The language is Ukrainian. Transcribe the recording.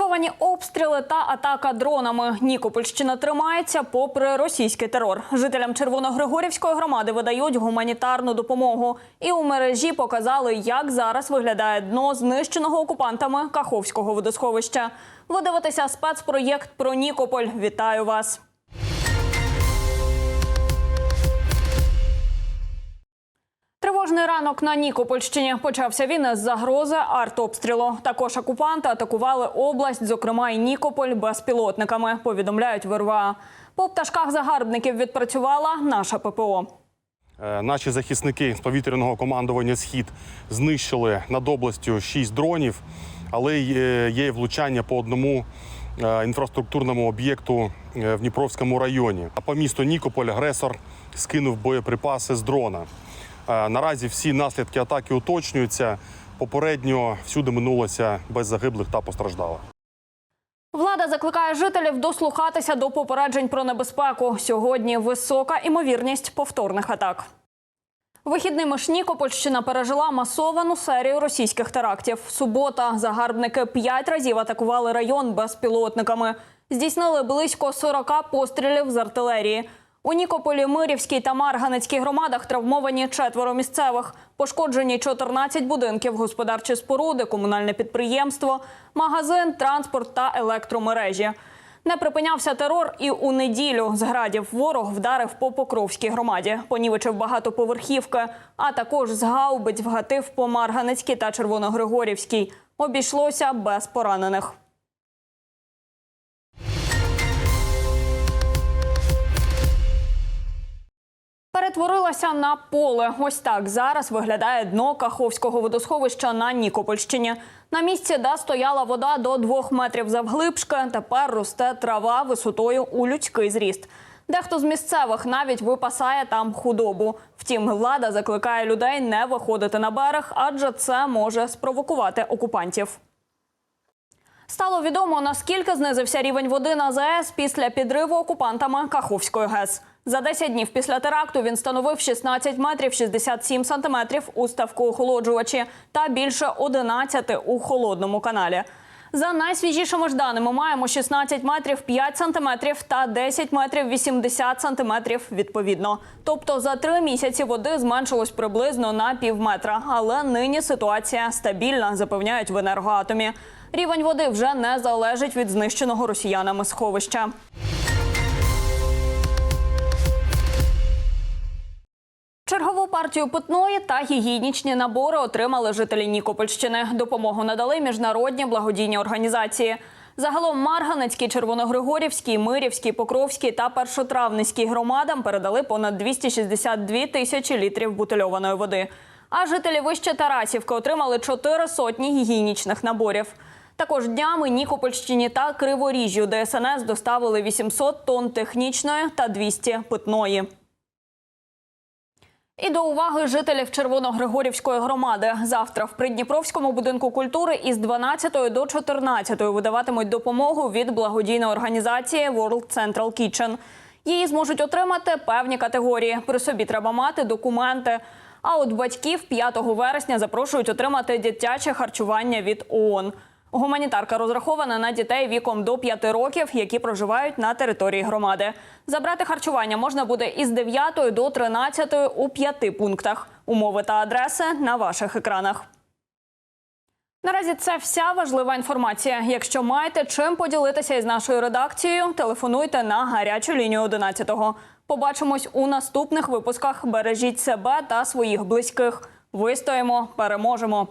Масовані обстріли та атака дронами. Нікопольщина тримається попри російський терор. Жителям Червоногригорівської громади видають гуманітарну допомогу. І у мережі показали, як зараз виглядає дно знищеного окупантами Каховського водосховища. Ви дивитеся спецпроєкт про Нікополь. Вітаю вас! Тривожний ранок на Нікопольщині почався він із загрози артобстрілу. Також окупанти атакували область, зокрема і Нікополь, безпілотниками. Повідомляють в. По пташках загарбників відпрацювала наша ППО. Е, Наші захисники з повітряного командування Схід знищили над областю шість дронів, але є є влучання по одному е, інфраструктурному об'єкту е, в Дніпровському районі. А по місту Нікополь агресор скинув боєприпаси з дрона. Е, Наразі всі наслідки атаки уточнюються. Попередньо всюди минулося без загиблих та постраждалих. Влада закликає жителів дослухатися до попереджень про небезпеку. Сьогодні висока імовірність повторних атак. Вихідними ж пережила масовану серію російських терактів. Субота загарбники п'ять разів атакували район безпілотниками. Здійснили близько 40 пострілів з артилерії. У Нікополі, Мирівській та Марганецькій громадах травмовані четверо місцевих. Пошкоджені 14 будинків, господарчі споруди, комунальне підприємство, магазин, транспорт та електромережі. Не припинявся терор і у неділю з градів ворог вдарив по Покровській громаді, понівечив багатоповерхівки, а також з гаубиць вгатив по Марганецькій та Червоногригорівській. Обійшлося без поранених. Перетворилася на поле. Ось так зараз виглядає дно Каховського водосховища на Нікопольщині. На місці, де стояла вода до двох метрів завглибшки, тепер росте трава висотою у людський зріст. Дехто з місцевих навіть випасає там худобу. Втім, влада закликає людей не виходити на берег, адже це може спровокувати окупантів. Стало відомо, наскільки знизився рівень води на ЗАЕС після підриву окупантами Каховської ГЕС. За 10 днів після теракту він становив 16 метрів 67 сантиметрів у ставку охолоджувачі та більше 11 у холодному каналі. За найсвіжішими ж даними маємо 16 метрів 5 сантиметрів та 10 метрів 80 сантиметрів відповідно. Тобто за три місяці води зменшилось приблизно на пів метра. Але нині ситуація стабільна, запевняють в енергоатомі. Рівень води вже не залежить від знищеного росіянами сховища. Партію питної та гігієнічні набори отримали жителі Нікопольщини. Допомогу надали міжнародні благодійні організації. Загалом Марганецькій, Червоногригорівській, Мирівській, Покровській та Першотравницькій громадам передали понад 262 тисячі літрів бутильованої води. А жителі вище Тарасівки отримали чотири сотні гігієнічних наборів. Також днями Нікопольщині та Криворіжжю ДСНС доставили 800 тонн технічної та 200 питної. І до уваги жителів Червоногригорівської громади. Завтра в Придніпровському будинку культури із 12 до 14 видаватимуть допомогу від благодійної організації World Central Kitchen. Її зможуть отримати певні категорії. При собі треба мати документи. А от батьків 5 вересня запрошують отримати дитяче харчування від ООН. Гуманітарка розрахована на дітей віком до 5 років, які проживають на території громади. Забрати харчування можна буде із 9 до 13 у п'яти пунктах. Умови та адреси на ваших екранах. Наразі це вся важлива інформація. Якщо маєте чим поділитися із нашою редакцією, телефонуйте на гарячу лінію 11-го. Побачимось у наступних випусках. Бережіть себе та своїх близьких. Вистоїмо, переможемо.